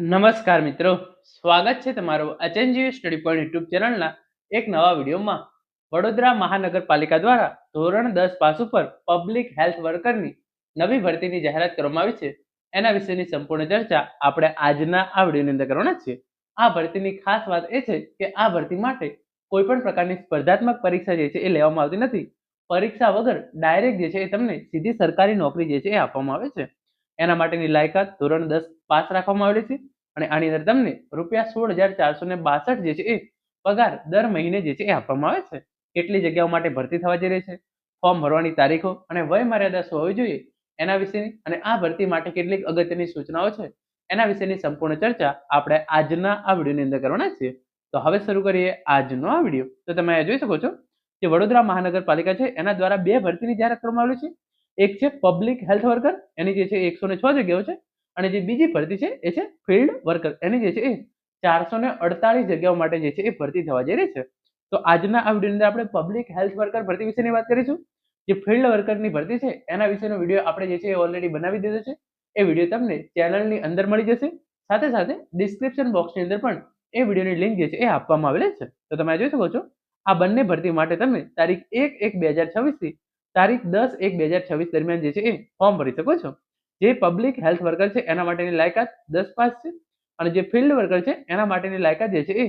નમસ્કાર મિત્રો. સ્વાગત છે તમારું અચેન્જીવ સ્ટડી પોઈન્ટ યુટ્યુબ ચેનલના એક નવા વિડીયોમાં. વડોદરા મહાનગરપાલિકા દ્વારા ધોરણ દસ પાસ ઉપર પબ્લિક હેલ્થ વર્કરની નવી ભરતીની જાહેરાત કરવામાં આવી છે. એના વિશેની સંપૂર્ણ ચર્ચા આપણે આજના આ વિડીયોની અંદર કરવાના છીએ. આ ભરતીની ખાસ વાત એ છે કે આ ભરતી માટે કોઈ પણ પ્રકારની સ્પર્ધાત્મક પરીક્ષા જે છે એ લેવામાં આવતી નથી. પરીક્ષા વગર ડાયરેક્ટ જે છે એ તમને સીધી સરકારી નોકરી જે છે એ આપવામાં આવે છે. એના માટેની લાયકાત ધોરણ દસ પાસ રાખવામાં આવેલી છે અને આની અંદર તમને રૂપિયા સોળ હજાર ચારસો ને જે છે એ પગાર દર મહિને જે છે એ આપવામાં આવે છે. કેટલી જગ્યાઓ માટે ભરતી થવા જઈ રહી છે? ફોર્મ ભરવાની તારીખો અને વય મર્યાદા શું હોવી જોઈએ? એના વિશેની અને આ ભરતી માટે કેટલીક અગત્યની સૂચનાઓ છે? એના વિશેની સંપૂર્ણ ચર્ચા આપણે આજના આ વિડીયોની અંદર કરવાના છીએ. તો હવે શરૂ કરીએ આજનો આ વીડિયો. તો તમે જોઈ શકો છો કે વડોદરા મહાનગરપાલિકા છે એના દ્વારા બે ભરતીની જાહેરાત કરવામાં આવેલી છે. એક છે પબ્લિક હેલ્થ વર્કર એની જે છે એકસો ને છ જગ્યાઓ છે, અને જે બીજી ભરતી છે એ છે ફિલ્ડ વર્કર એની જે છે એ ચારસો ને અડતાલીસ જગ્યાઓ માટે જે છે એ ભરતી થવા જઈ રહી છે. તો આજના આ વિડીયોની અંદર આપણે પબ્લિક હેલ્થ વર્કર ભરતી વિશેની વાત કરીશું. જે ફિલ્ડ વર્કરની ભરતી છે, એના વિશેનો વીડિયો આપણે જે છે એ ઓલરેડી બનાવી દીધો છે. એ વીડિયો તમને ચેનલની અંદર મળી જશે. સાથે સાથે ડિસ્ક્રિપ્શન બોક્સની અંદર પણ એ વિડીયોની લિંક જે છે એ આપવામાં આવેલી છે. તો તમે જોઈ શકો છો. આ બંને ભરતી માટે તમે તારીખ એક એક બે હજાર છવ્વીસથી તારીખ દસ એક બે હજાર છવ્વીસ દરમિયાન જે છે એ ફોર્મ ભરી શકો છો. જે પબ્લિક હેલ્થ વર્કર છે એના માટેની લાયકાત દસ પાસ છે અને જે ફિલ્ડ વર્કર છે એના માટેની લાયકાત જે છે એ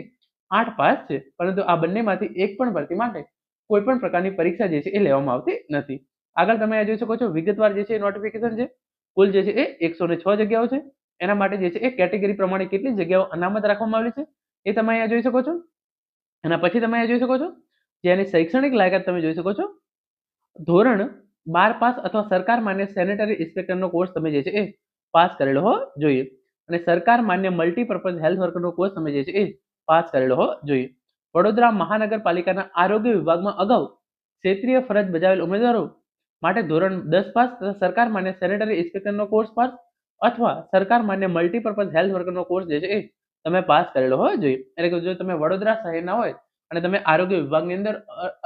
આઠ પાસ છે. પરંતુ આ બંનેમાંથી એક પણ ભરતી માટે કોઈ પણ પ્રકારની પરીક્ષા જે છે એ લેવામાં આવતી નથી. આગળ તમે આ જોઈ શકો છો, વિગતવાર જે છે નોટિફિકેશન છે. કુલ જે છે એ એકસો ને છ જગ્યાઓ છે. એના માટે જે છે એ કેટેગરી પ્રમાણે કેટલી જગ્યાઓ અનામત રાખવામાં આવેલી છે એ તમે અહીંયા જોઈ શકો છો. એના પછી તમે અહીંયા જોઈ શકો છો જેની શૈક્ષણિક લાયકાત તમે જોઈ શકો છો ધોરણ બાર પાસ અથવા સરકાર માન્ય સેનેટરી ઇન્સ્પેક્ટરનો કોર્સ તમે જે છે એ પાસ કરેલો હોવો જોઈએ. અને સરકાર માન્ય મલ્ટીપર્પઝ હેલ્થ વર્કરનો કોર્સ તમે જે છે એ પાસ કરેલો હોવો જોઈએ. વડોદરા મહાનગરપાલિકાના આરોગ્ય વિભાગમાં અગાઉ ક્ષેત્રીય ફરજ બજાવેલ ઉમેદવારો માટે ધોરણ દસ પાસ તથા સરકાર માન્ય સેનેટરી ઇન્સ્પેક્ટરનો કોર્સ પાસ અથવા સરકાર માન્ય મલ્ટીપર્પઝ હેલ્થ વર્કરનો કોર્સ જે છે એ તમે પાસ કરેલો હોવો જોઈએ. એટલે કે જો તમે વડોદરા શહેરના હોય અને તમે આરોગ્ય વિભાગની અંદર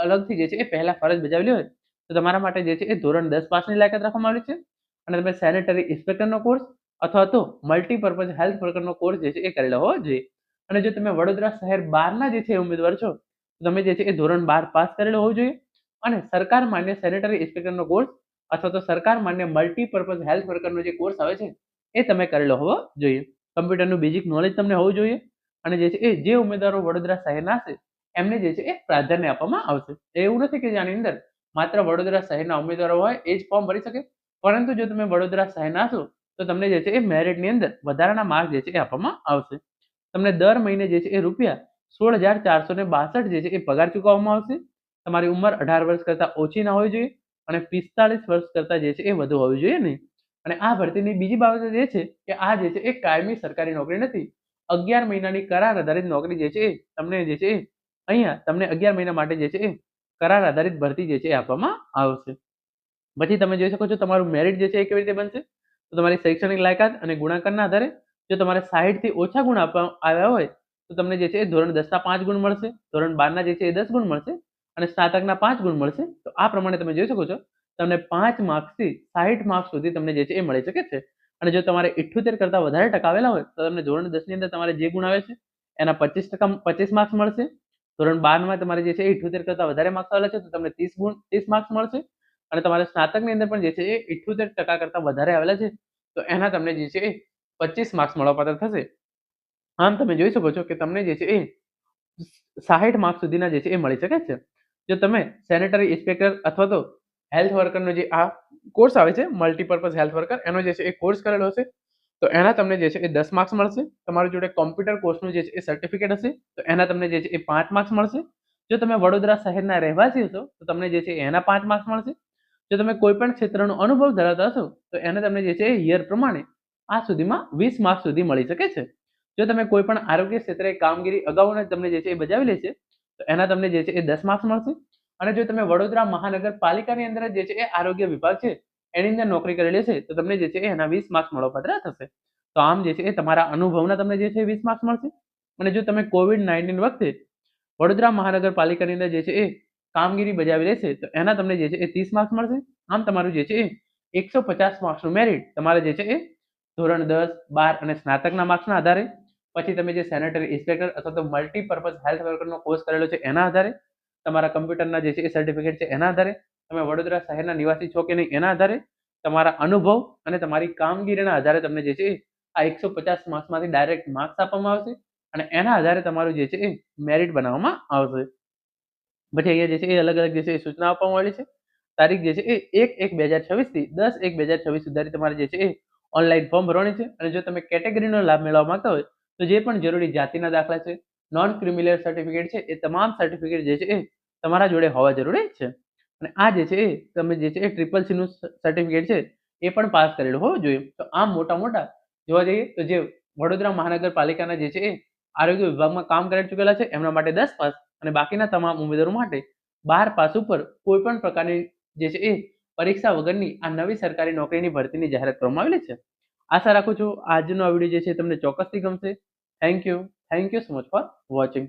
અલગથી જે છે એ પહેલા ફરજ બજાવેલી હોય તો તમારા માટે જે છે એ ધોરણ દસ પાસની લાયકાત રાખવામાં આવી છે. અને તમે સેનેટરી ઇન્સ્પેક્ટરનો કોર્સ અથવા તો મલ્ટીપર્પઝ હેલ્થ વર્કરનો કોર્સ જે છે એ કરેલો હોવો જોઈએ. અને જો તમે વડોદરા શહેર બહારના જે છે ઉમેદવાર છો, તો તમે જે છે એ ધોરણ બાર પાસ કરેલો હોવો જોઈએ. અને સરકાર માન્ય સેનેટરી ઇન્સ્પેક્ટરનો કોર્સ અથવા તો સરકાર માન્ય મલ્ટીપર્પઝ હેલ્થ વર્કરનો જે કોર્સ આવે છે, એ તમે કરેલો હોવો જોઈએ. કમ્પ્યુટરનું બેઝિક નોલેજ તમને હોવું જોઈએ. અને જે છે એ જે ઉમેદવારો વડોદરા શહેરના છે, એમને જે છે એ પ્રાધાન્ય આપવામાં આવશે. એવું નથી કે જેની અંદર માત્ર વડોદરા શહેરના ઉમેદવારો હોય એ જ ફોર્મ ભરી શકે. પરંતુ જો તમે વડોદરા શહેરના છો, તો તમને જે છે એ મેરિટની અંદર વધારાના માર્ક જે છે એ આપવામાં આવશે. તમને દર મહિને જે છે એ રૂપિયા સોળ હજાર ચારસો ને બાસઠ જે છે એ પગાર ચૂકવવામાં આવશે. તમારી ઉંમર અઢાર વર્ષ કરતાં ઓછી ના હોવી જોઈએ અને પિસ્તાળીસ વર્ષ કરતાં જે છે એ વધુ હોવી જોઈએ નહીં. અને આ ભરતીની બીજી બાબત જે છે કે આ જે છે એ કાયમી સરકારી નોકરી નથી. અગિયાર મહિનાની કરાર આધારિત નોકરી જે છે એ તમને જે છે અહીંયા તમને અગિયાર મહિના માટે જે છે એ કરાર આધારિત ભરતી જે છે એ આપવામાં આવશે. પછી તમે જોઈ શકો છો તમારું મેરિટ જે છે એ કેવી રીતે બનશે? તો તમારી શૈક્ષણિક લાયકાત અને ગુણાકારના આધારે જો તમારે સાહીઠથી ઓછા ગુણ આપવા આવ્યા હોય, તો તમને જે છે એ ધોરણ દસના પાંચ ગુણ મળશે, ધોરણ બારના જે છે એ દસ ગુણ મળશે અને સ્નાતકના પાંચ ગુણ મળશે. તો આ પ્રમાણે તમે જોઈ શકો છો, તમને પાંચ માર્ક્સથી સાહીઠ માર્ક્સ સુધી તમને જે છે એ મળી શકે છે. અને જો તમારે ઇઠ્યોતેર કરતાં વધારે ટકા આવેલા હોય, તો તમને ધોરણ દસની અંદર તમારે જે ગુણ આવે છે, એના પચીસ ટકા, પચીસ માર્ક્સ મળશે. ધોરણ બારમાં તમારે જે છે એ ઇઠ્ઠોતેર કરતાં વધારે માર્ક્સ આવેલા છે, તો તમને ત્રીસ ગુણ, ત્રીસ માર્ક્સ મળશે. અને તમારે સ્નાતકની અંદર પણ જે છે એ ઇઠ્ઠોતેર ટકા કરતાં વધારે આવેલા છે, તો એના તમને જે છે એ પચીસ માર્ક્સ મળવાપાત્ર થશે. આમ તમે જોઈ શકો છો કે તમને જે છે એ સાહીઠ માર્ક્સ સુધીના જે છે એ મળી શકે છે. જો તમે સેનેટરી ઇન્સ્પેક્ટર અથવા તો હેલ્થ વર્કરનો જે આ કોર્સ આવે છે મલ્ટીપર્પઝ હેલ્થ વર્કર એનો જે છે એ કોર્સ કરેલો હશે તો એના તમને જે છે એ દસ માર્ક્સ મળશે. તમારી જોડે કોમ્પ્યુટર કોર્સનું જે છે એ સર્ટિફિકેટ હશે. તો એના તમને જે છે એ પાંચ માર્ક્સ મળશે. જો તમે વડોદરા શહેરના રહેવાસી હશો, તો તમને જે છે એના પાંચ માર્ક્સ મળશે. જો તમે કોઈ પણ ક્ષેત્રનો અનુભવ ધરાવતા હશો, તો એને તમને જે છે એ યર પ્રમાણે આ સુધીમાં વીસ માર્ક્સ સુધી મળી શકે છે. જો તમે કોઈ પણ આરોગ્ય ક્ષેત્રે કામગીરી અગાઉના તમને જે છે એ બજાવેલી છે, તો એના તમને જે છે એ દસ માર્ક્સ મળશે. અને જો તમે વડોદરા મહાનગરપાલિકાની અંદર જે છે એ આરોગ્ય વિભાગ છે એની અંદર નોકરી કરેલી છે તો તમને જે છે એના વીસ માર્ક્સ મળવાપાત્ર થશે. તો આમ જે છે એ તમારા અનુભવના તમને જે છે વીસ માર્ક્સ મળશે. અને જો તમે કોવિડ નાઇન્ટીન વખતે વડોદરા મહાનગરપાલિકાની અંદર જે છે એ કામગીરી બજાવી રહેશે તો એના તમને જે છે એ ત્રીસ માર્ક્સ મળશે. આમ તમારું જે છે એ એકસો પચાસ માર્ક્સનું મેરિટ તમારે જે છે એ ધોરણ દસ, બાર અને સ્નાતકના માર્ક્સના આધારે, પછી તમે જે સેનેટરી ઇન્સ્પેક્ટર અથવા તો મલ્ટીપર્પઝ હેલ્થ વર્કરનો કોર્સ કરેલો છે એના આધારે, તમારા કમ્પ્યુટરના જે છે એ સર્ટિફિકેટ છે એના આધારે તમે વડોદરા શહેરના નિવાસી છો કે નહીં, એના આધારે તમારા અનુભવ અને તમારી કામગીરીના આધારે તમને જે છે, આ એકસો પચાસ માર્ક્સમાંથી ડાયરેક્ટ માર્ક્સ આપવામાં આવશે અને એના આધારે તમારું જે છે એ મેરિટ બનાવવામાં આવશે. પછી અહીંયા જે છે એ અલગ અલગ જે છે એ સૂચના આપવામાં આવેલી છે. તારીખ જે છે એ એક એક બે હજાર છવ્વીસથી દસ એક બે હજાર છવ્વીસ સુધી તમારે જે છે એ ઓનલાઈન ફોર્મ ભરવાની છે અને જો તમે કેટેગરીનો લાભ મેળવવા માંગતા હોય, તો જે પણ જરૂરી જાતિના દાખલા છે, નોન ક્રિમિનલ સર્ટિફિકેટ છે, એ તમામ સર્ટિફિકેટ જે છે એ તમારા જોડે હોવા જરૂરી છે. અને આ જે છે એ તમે જે છે એ ટ્રિપલ સીનું સર્ટિફિકેટ છે, એ પણ પાસ કરેલું હોવું જોઈએ. તો આમ મોટા મોટા જોવા જઈએ તો જે વડોદરા મહાનગરપાલિકાના જે છે એ આરોગ્ય વિભાગમાં કામ કરી ચૂકેલા છે, એમના માટે દસ પાસ અને બાકીના તમામ ઉમેદવારો માટે બાર પાસ ઉપર કોઈ પણ પ્રકારની જે છે એ પરીક્ષા વગરની આ નવી સરકારી નોકરીની ભરતીની જાહેરાત કરવામાં આવેલી છે. આશા રાખું છું આજનો આ વીડિયો જે છે તમને ચોક્કસથી ગમશે. Thank you thank you so much for watching